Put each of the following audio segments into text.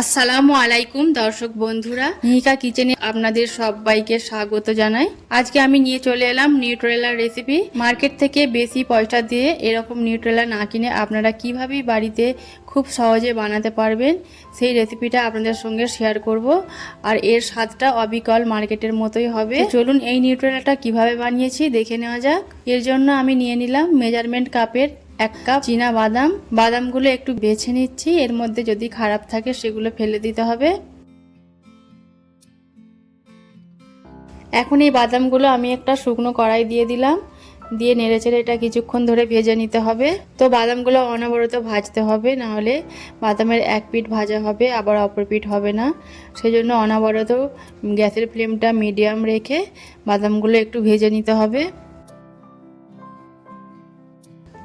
আসসালামু আলাইকুম, দর্শক বন্ধুরা। নিহিকা কিচেনে আপনাদের সবাইকে স্বাগত জানাই। আজকে আমি নিয়ে চলে এলাম নিউট্রেলার রেসিপি। মার্কেট থেকে বেশি পয়সা দিয়ে এরকম নিউট্রেলা না কিনে আপনারা কীভাবে বাড়িতে খুব সহজে বানাতে পারবেন, সেই রেসিপিটা আপনাদের সঙ্গে শেয়ার করব। আর এর স্বাদটা অবিকল মার্কেটের মতোই হবে। চলুন এই নিউট্রেলাটা কীভাবে বানিয়েছি দেখে নেওয়া যাক। এর জন্য আমি নিয়ে নিলাম মেজারমেন্ট কাপের এক কাপ চীনা বাদাম। বাদামগুলো একটু বেছে নিচ্ছি। এর মধ্যে যদি খারাপ থাকে সেগুলো ফেলে দিতে হবে। এখন এই বাদামগুলো আমি একটা শুকনো কড়াই দিয়ে দিলাম। দিয়ে নেড়েচেড়ে এটা কিছুক্ষণ ধরে ভেজে নিতে হবে। তো বাদামগুলো অনবরত ভাজতে হবে, না হলে বাদামের এক পিঠ ভাজা হবে, আবার অপর পিঠ হবে না। সেই জন্য অনবরত গ্যাসের ফ্লেমটা মিডিয়াম রেখে বাদামগুলো একটু ভেজে নিতে হবে।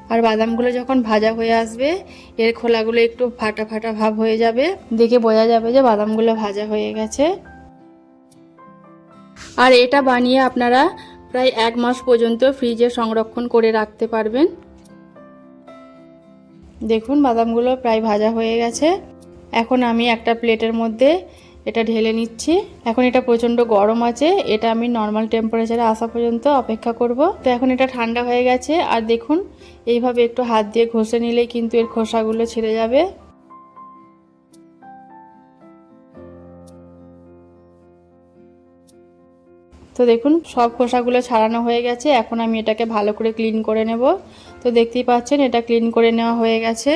আর বাদামগুলো যখন ভাজা হয়ে আসবে, এর খোলাগুলো একটু ফাটা ফাটা ভাব হয়ে যাবে। দেখে বোঝা যাবে যে বাদামগুলো ভাজা হয়ে গেছে। আর এটা বানিয়ে আপনারা প্রায় এক মাস পর্যন্ত ফ্রিজে সংরক্ষণ করে রাখতে পারবেন। দেখুন, বাদামগুলো প্রায় ভাজা হয়ে গেছে। এখন আমি একটা প্লেটের মধ্যে এটা ঢেলে নিচ্ছি। এখন এটা প্রচণ্ড গরম আছে। এটা আমি নর্মাল টেম্পারেচারে আসা পর্যন্ত অপেক্ষা করব। তো এখন এটা ঠান্ডা হয়ে গেছে। আর দেখুন, এইভাবে একটু হাত দিয়ে ঘষে নিলেই কিন্তু এর খোসাগুলো ছেড়ে যাবে। তো দেখুন, সব খোসাগুলো ছাড়ানো হয়ে গেছে। এখন আমি এটাকে ভালো করে ক্লিন করে নেব। তো দেখতেই পাচ্ছেন, এটা ক্লিন করে নেওয়া হয়ে গেছে।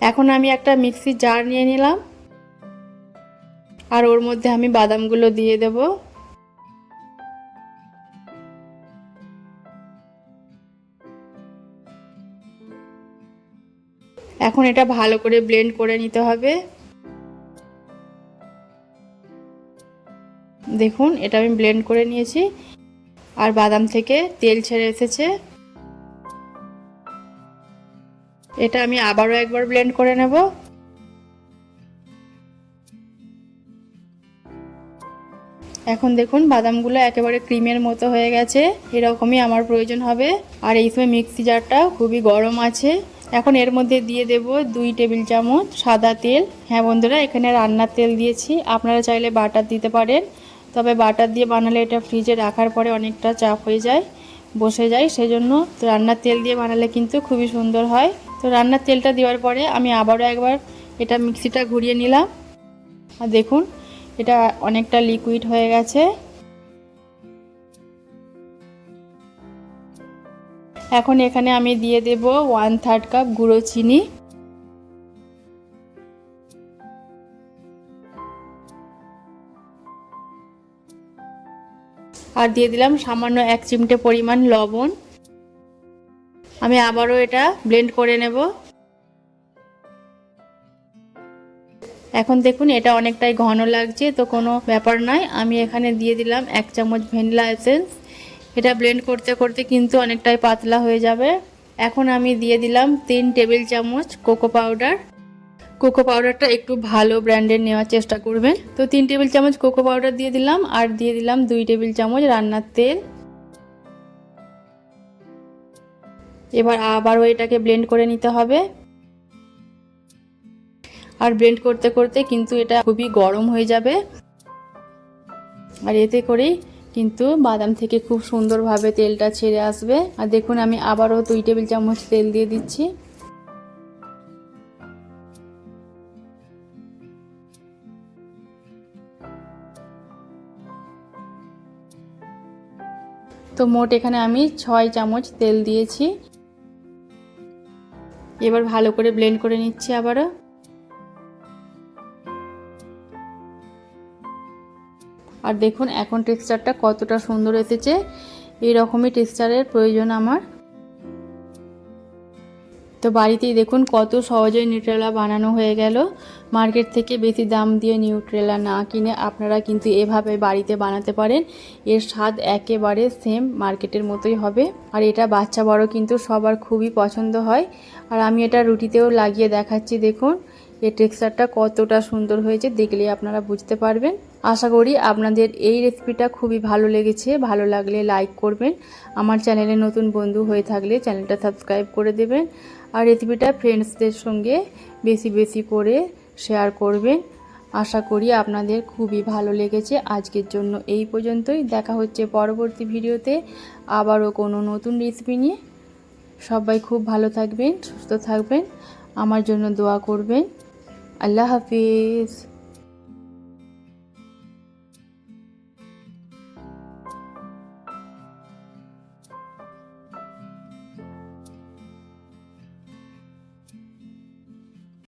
এখন আমি একটা মিক্সি জার নিয়ে নিলাম। আর ওর মধ্যে আমি বাদামগুলো দিয়ে দেব। এখন এটা ভালো করে ব্লেন্ড করে নিতে হবে। দেখুন, এটা আমি ব্লেন্ড করে নিয়েছি। আর বাদাম থেকে তেল ছেড়ে এসেছে। এটা আমি আবারও একবার ব্লেন্ড করে নেব। এখন দেখুন, বাদামগুলো একেবারে ক্রিমের মতো হয়ে গেছে। এরকমই আমার প্রয়োজন হবে। আর এই সময় মিক্সি জারটা খুবই গরম আছে। এখন এর মধ্যে দিয়ে দেব দুই টেবিল চামচ সাদা তেল। হ্যাঁ বন্ধুরা, এখানে রান্নার তেল দিয়েছি। আপনারা চাইলে বাটার দিতে পারেন। তবে বাটার দিয়ে বানালে এটা ফ্রিজে রাখার পরে অনেকটা চাপ হয়ে যায়, বসে যায়। সেজন্য তো রান্নার তেল দিয়ে বানালে কিন্তু খুবই সুন্দর হয়। তো রান্নার তেলটা দেওয়ার পরে আমি আবারও একবার এটা মিক্সিটা ঘুরিয়ে নিলাম। আর দেখুন এটা অনেকটা লিকুইড হয়ে গেছে। এখন এখানে আমি দিয়ে দেব ওয়ান থার্ড কাপ গুঁড়ো চিনি। আর দিয়ে দিলাম সামান্য এক চিমটে পরিমাণ লবণ। আমি আবারও এটা ব্লেন্ড করে নেব। এখন দেখুন, এটা অনেকটাই ঘন লাগছে, তো কোনো ব্যাপার নয়। আমি এখানে দিয়ে দিলাম এক চামচ ভ্যানিলা এসেন্স। এটা ব্লেন্ড করতে করতে কিন্তু অনেকটাই পাতলা হয়ে যাবে। এখন আমি দিয়ে দিলাম তিন টেবিল চামচ কোকো পাউডার। কোকো পাউডারটা একটু ভালো ব্র্যান্ডের নেওয়ার চেষ্টা করবেন। তো তিন টেবিল চামচ কোকো পাউডার দিয়ে দিলাম, আর দিয়ে দিলাম দুই টেবিল চামচ রান্নার তেল। এবার আবারও এটাকে ব্লেন্ড করে নিতে হবে। আর ব্লেন্ড করতে করতে কিন্তু এটা খুবই গরম হয়ে যাবে। আর এতে করেই কিন্তু বাদাম থেকে খুব সুন্দরভাবে তেলটা ছেড়ে আসবে। আর দেখুন, আমি আবারও দুই টেবিল চামচ তেল দিয়ে দিচ্ছি। তো মোট এখানে আমি ছয় চামচ তেল দিয়েছি। এবার ভালো করে ব্লেন্ড করে নিচ্ছি আবারও। আর দেখুন, এখন টেক্সচারটা কতটা সুন্দর এসেছে। এইরকমই টেক্সচারের প্রয়োজন আমার। তো বাড়িতেই দেখুন, কত সহজে নিউট্রেলা বানানো হয়ে গেল। মার্কেট থেকে বেশি দাম দিয়ে নিউট্রেলা না কিনে আপনারা কিন্তু এভাবে বাড়িতে বানাতে পারেন। এর স্বাদ একেবারে সেম মার্কেটের মতোই হবে। আর এটা বাচ্চা বড় কিন্তু সবার খুবই পছন্দ হয়। আর আমি এটা রুটিতেও লাগিয়ে দেখাচ্ছি, দেখুন। এর টেক্সচারটা কতটা সুন্দর হয়েছে দেখলে আপনারা বুঝতে পারবেন। আশা করি আপনাদের এই রেসিপিটা খুবই ভালো লেগেছে। ভালো লাগলে লাইক করবেন। আমার চ্যানেলে নতুন বন্ধু হয়ে থাকলে চ্যানেলটা সাবস্ক্রাইব করে দেবেন। আর রেসিপিটা ফ্রেন্ডসদের সঙ্গে বেশি বেশি করে শেয়ার করবেন। আশা করি আপনাদের খুবই ভালো লেগেছে। আজকের জন্য এই পর্যন্তই। দেখা হচ্ছে পরবর্তী ভিডিওতে আবারও কোনো নতুন রেসিপি নিয়ে। সবাই খুব ভালো থাকবেন, সুস্থ থাকবেন। আমার জন্য দোয়া করবেন। আল্লাহ হাফিজ।